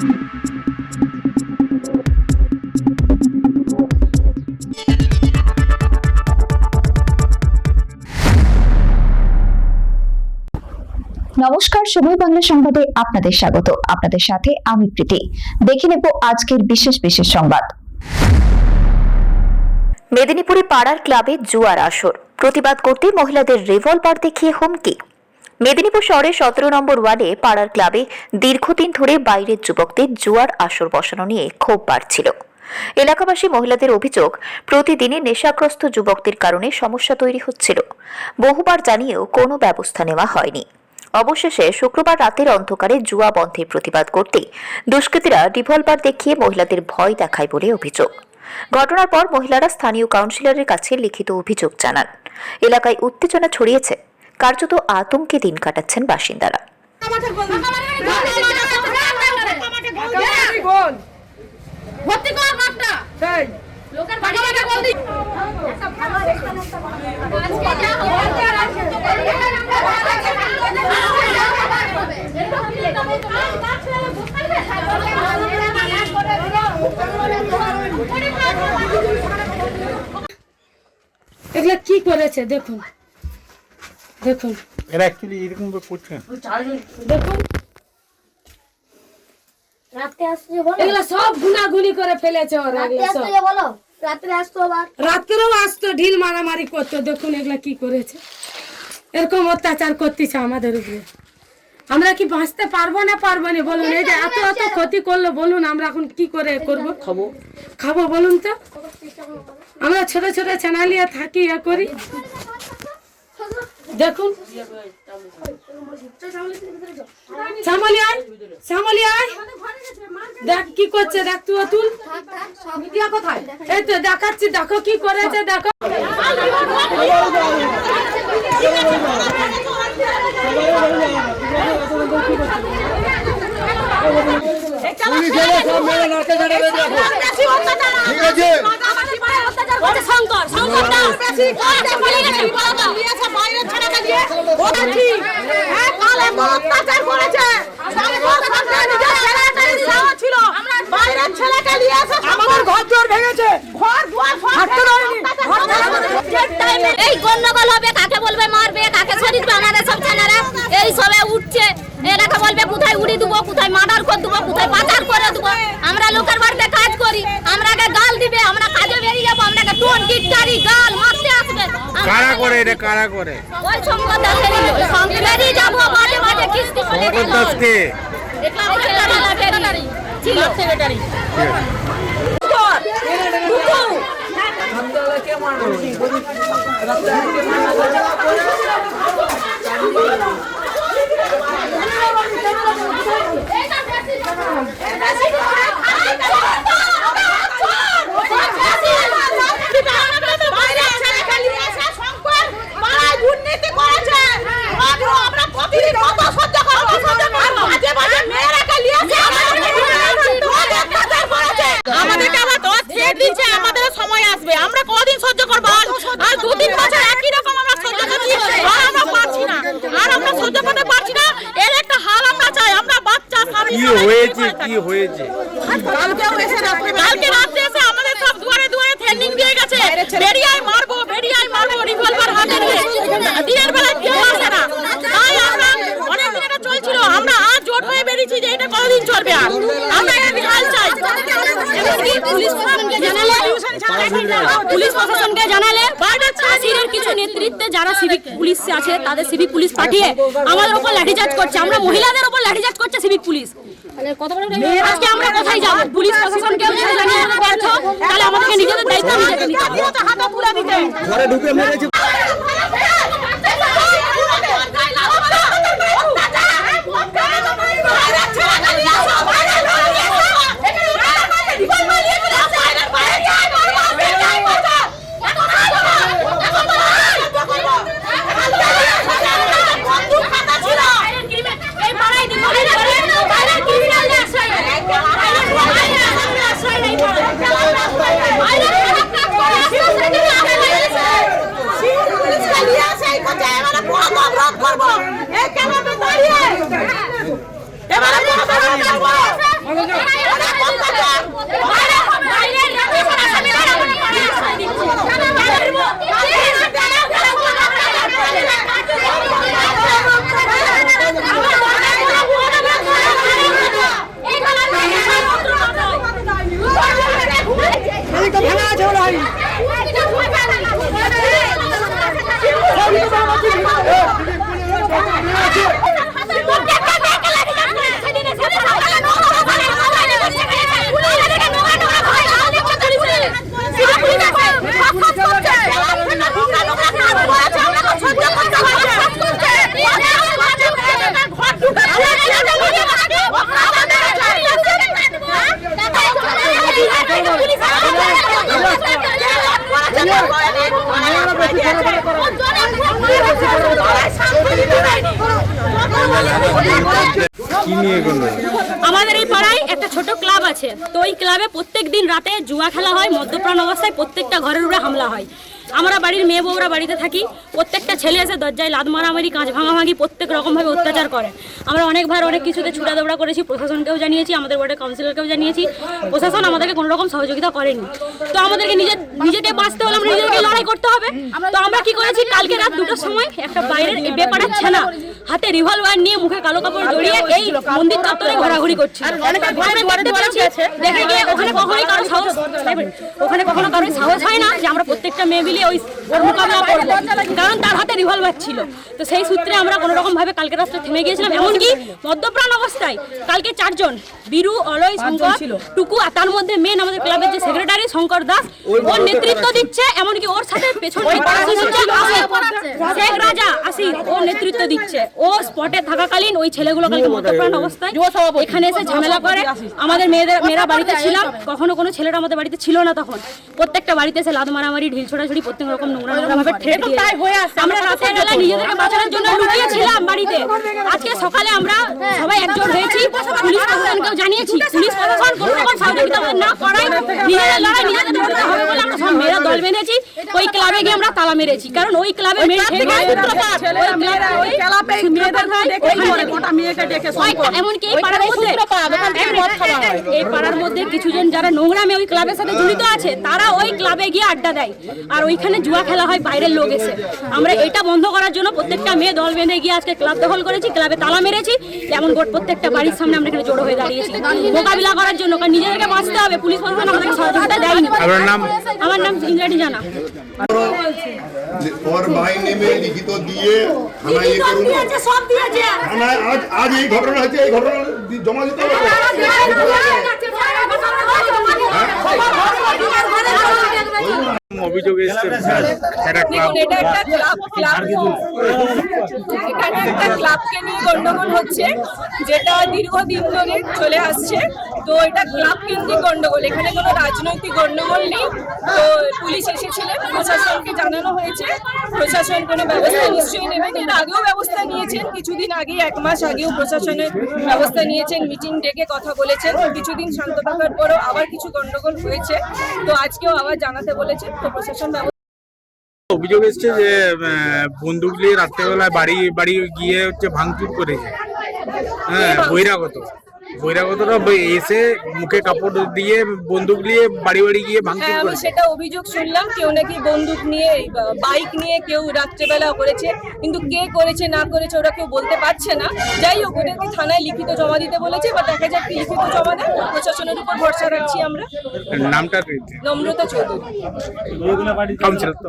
নমস্কার সময় বাংলা সংবাদে আপনাদের স্বাগত। আপনাদের সাথে আমি প্রীতি। দেখে নেব আজকের বিশেষ বিশেষ সংবাদ। মেদিনীপুরে পাড়ার ক্লাবে জুয়ার আসর। প্রতিবাদ করতে মহিলাদের রিভলভার দেখিয়ে হুমকি। মেদিনীপুর শহরের সতেরো নম্বর ওয়ার্ডে পাড়ার ক্লাবে দীর্ঘদিন ধরে বাইরের যুবকদের জুয়ার আসর বসানো নিয়ে ক্ষোভ বাড়ছিল। এলাকাবাসী মহিলাদের অভিযোগ প্রতিদিনই নেশাগ্রস্ত যুবকদের কারণে সমস্যা তৈরি হচ্ছিল। বহুবার জানিয়েও কোনো ব্যবস্থা নেওয়া হয়নি। অবশেষে শুক্রবার রাতের অন্ধকারে জুয়া বন্ধের প্রতিবাদ করতে দুষ্কৃতীরা রিভলভার দেখিয়ে মহিলাদের ভয় দেখায় বলে অভিযোগ। ঘটনার পর মহিলারা স্থানীয় কাউন্সিলরের কাছে লিখিত অভিযোগ জানান। এলাকায় উত্তেজনা ছড়িয়েছে। কার্যত আতঙ্কে দিন কাটাচ্ছেন বাসিন্দারা। এগুলো কি করেছে? দেখুন। দেখুন। এরা অ্যাকচুয়ালি এরকম ভাবে করছে। দেখুন। রাতে আসতে যে বলো। এগুলো সব গুনাগুনি করে ফেলেছে ওরা রাতে যে বলো। আসতো আবার। রাত্রেও আসতো ঢিল মারামারি করতো। দেখুন এগুলা কি করেছে। এরকম অত্যাচার করতেছে আমাদের উপরে। আমরা কি বাঁচতে পারব না পারব না? বলুন এই যে এত এত ক্ষতি করল বলুন আমরা এখন কি করে করব? খাব। খাব বলুন তো। আমরা ছোট ছোট চ্যানেলিয়া থাকি ইয়ে করি। দেখুন। শ্যামলি আয় শ্যামলি আয়। দেখ কি করছে দেখ তুই তুল মিডিয়া কোথায়? এই তো দেখাচ্ছি দেখো কি করেছে দেখো। ঠিক আছে। শঙ্কর শঙ্কর না বেশি বলে গেছে বলা নিয়েছে বাইরে ছাড়া দিয়ে ওটা কি হ্যাঁ কালে অত্যাচার করেছে। ছিল। বাইরের ছেলেকে নিয়ে এসে আমাদের ঘর জোর ভেঙেছে। ঘর দুয়ার হাঁটতে এই গন্ডগোল হবে কাকে বলবে মারবে কাকে শরীর বানাবে সব ছেলেরা এই সবে উঠছে এলাকা বলবে কোথায় উড়ি দেবো কোথায় মার্ডার করে দেবো কোথায় পাচার করে দেবো আমরা লোকের বাড়িতে কাজ করি আমরাকে গাল দিবে আমরা কাজে বেরিয়ে যাব আমরাকে টোন টিটকারি গাল মারতে আসবে আমরা- কারা করে এটা কারা করে? ওই সঙ্গ দাসের বেরিয়ে যাব মাঝে মাঝে কিস্তি করে শঙ্কর দাসকে ছিল। সেক্রেটারি আমাদেরকে আবার দশ সেট দিচ্ছে আমাদের সময় আসবে আমরা কদিন সহ্য করব আর আর দু তিন বছর একই রকম আমরা সহ্য করছি আর আমরা পারছি না আর আমরা সহ্য করতে পারছি না এর একটা হাল আমরা চাই আমরা বাচ্চা স্বামী কি সবাই হয়েছে কি। হয়েছে কালকে রাত্রে এসে আমাদের সব দুয়ারে দুয়ারে ট্রেনিং দিয়ে গেছে বেরিয়ায় মারবো বেরিয়ায় মারবো রিভলভার হাতে নিয়ে দিনের বেলায় কেউ আসে না তাই আমরা অনেক দিন এটা চলছিল আমরা আজ জোট হয়ে বেরিয়েছি যে এটা কতদিন চলবে আর আমরা এর হাল চাই এমনকি পুলিশ প্রশাসনকে জানালে পুলিশ প্রশাসনকে জানালে বাইরের চাষিদের কিছু নেতৃত্বে যারা সিভিক পুলিশ আছে তাদের সিভিক পুলিশ পাঠিয়ে আমাদের উপর লাঠিচার্জ করছে। আমরা মহিলাদের উপর লাঠিচার্জ করছে সিভিক পুলিশ আজকে আমরা কোথায় যাব? পুলিশ জানিয়ে ব্যর্থ। তাহলে আমাদেরকে নিজেদের দায়িত্ব নিতে ঘরে ঢুকে মেরেছে। Hey, come on, Joe! আমাদের এই পাড়ায় একটা ছোট ক্লাব আছে। তো ওই ক্লাবে প্রত্যেক দিন রাতে জুয়া খেলা হয়, মদ্যপ্রাণ অবস্থায় প্রত্যেকটা ঘরের উপরে হামলা হয়। আমরা বাড়ির মেয়ে বউরা বাড়িতে থাকি, প্রত্যেকটা ছেলে এসে দরজায় লাদ মারামারি, কাঁচ ভাঙাভাঙি প্রত্যেক রকমভাবে অত্যাচার করে। আমরা অনেকবার অনেক কিছুতে ছুটা দৌড়া করেছি, প্রশাসনকেও জানিয়েছি, আমাদের ওয়ার্ডের কাউন্সিলরকেও জানিয়েছি। প্রশাসন আমাদেরকে কোনো রকম সহযোগিতা করেনি। তো আমাদেরকে নিজে নিজেকে বাঁচতে হলে আমরা নিজেদেরকে লড়াই করতে হবে। তো আমরা কি করেছি, কালকে রাত দুটোর সময় একটা বাইরের বেপাড়ার ছেনা হাতে রিভলভার নিয়ে মুখে কালো কাপড় জড়িয়ে এই মন্দির চত্বরে ঘোরাঘুরি করছে। দেখে গিয়ে ওখানে কখনোই কারও সাহস ওখানে কখনো কারও সাহস হয় না যে আমরা প্রত্যেকটা মেয়ে মিলিয়ে ওই ওর মোকাবিলা করব। কারণ তার হাতে রিভলভার ছিল। তো সেই সূত্রে আমরা কোনো রকম ভাবে কালকে রাস্তা থেমে গিয়েছিলাম। এমনকি মদ্যপ্রাণ অবস্থায় কালকে চারজন বীরু অলয় শঙ্কর টুকু আর তার মধ্যে মেন আমাদের ক্লাবের যে সেক্রেটারি শঙ্কর দাস ওর নেতৃত্ব দিচ্ছে। এমনকি ওর সাথে পেছনে শেখ রাজা আসির ওর নেতৃত্ব দিচ্ছে। ও স্পটে থাকাকালীন ওই ছেলেগুলো কালকে মদ্যপ্রাণ অবস্থায় এখানে এসে ঝামেলা করে। আমাদের মেয়েদের মেয়েরা বাড়িতে ছিলাম কখনো কোনো ছেলেরা আমাদের বাড়িতে ছিল না তখন। প্রত্যেকটা বাড়িতে এসে লাদ মারামারি ঢিল ছোড়াছুড়ি প্রত্যেক রকম নোংরা নোংরা ভাবে দিয়ে আমরা রাতের বেলা নিজেদেরকে বাঁচানোর জন্য লুকিয়েছিলাম বাড়িতে। আজকে সকালে আমরা সবাই একজোট হয়েছি। পুলিশ প্রশাসনকেও জানিয়েছি। পুলিশ প্রশাসন কোনো রকম সহযোগিতা না করায় নিজেদের লড়াই নিজেদের লড়তে হবে বলে আমরা সব মেয়েরা দল বেঁধেছি ওই ক্লাবে গিয়ে আমরা তালা মেরেছি। কারণ ওই ক্লাবে মেয়ে এমনকি এই পাড়ার মধ্যে এই পাড়ার মধ্যে কিছুজন যারা নোংরামে ওই ক্লাবের সাথে জড়িত আছে তারা ওই ক্লাবে গিয়ে আড্ডা দেয়। আর ওইখানে জুয়া খেলা হয় বাইরের লোক এসে। আমরা এটা বন্ধ করার জন্য প্রত্যেকটা মেয়ে দল বেঁধে গিয়ে আজকে ক্লাব দখল করেছি ক্লাবে তালা মেরেছি। এমন গোট প্রত্যেকটা বাড়ির সামনে আমরা এখানে জড়ো হয়ে দাঁড়িয়েছি। মোকাবিলা করার জন্য কারণ নিজেদেরকে বাঁচতে হবে। পুলিশ প্রশাসন আমাদেরকে সহযোগিতা দেয়নি। আমার নাম ইন্দ্রাণী জানা। ওর ভাই নেমে লিখিত দিয়ে থানায় ইয়ে করুন সব দিয়েছে আজ আজ এই ঘটনা হচ্ছে এই ঘটনা জমা দিতে হবে অভিযোগ এসছে। একটা ক্লাব এটা একটা ক্লাব ক্লাব এখানে একটা ক্লাবকে নিয়ে গন্ডগোল হচ্ছে যেটা দীর্ঘদিন ধরে চলে আসছে। তো এটা ক্লাব কেন্দ্রিক গন্ডগোল। এখানে কোনো রাজনৈতিক গন্ডগোল নেই। তো পুলিশ এসেছিলেন প্রশাসনকে জানানো হয়েছে। প্রশাসন কোনো ব্যবস্থা নিশ্চয়ই নেবেন এর আগেও ব্যবস্থা নিয়েছেন। কিছুদিন আগে এক মাস আগেও প্রশাসনের ব্যবস্থা নিয়েছেন। মিটিং ডেকে কথা বলেছেন। কিছুদিন শান্ত থাকার পরও আবার কিছু গন্ডগোল হয়েছে। তো আজকেও আবার জানাতে বলেছেন। অভিযোগ এসছে যে বন্দুক নিয়ে রাত্রেবেলায় বাড়ি বাড়ি গিয়ে হচ্ছে ভাঙচুর করেছে। হ্যাঁ বহিরাগত। বহিরাগতরা এসে মুখে কাপড় দিয়ে বন্দুক নিয়ে বাড়ি বাড়ি গিয়ে ভাঙচুর হ্যাঁ আমি করেছে। সেটা অভিযোগ শুনলাম কেউ নাকি বন্দুক নিয়ে বাইক নিয়ে কেউ রাত্রেবেলা করেছে কিন্তু কে করেছে না করেছে ওরা কেউ বলতে পারছে না। যাই হোক ওদেরকে থানায় লিখিত জমা দিতে বলেছে বা দেখা যাক কি লিখিত জমা দেয়। প্রশাসনের উপর ভরসা রাখছি আমরা। নামটা নম্রতা চৌধুরী। কাউন্সিলর তো।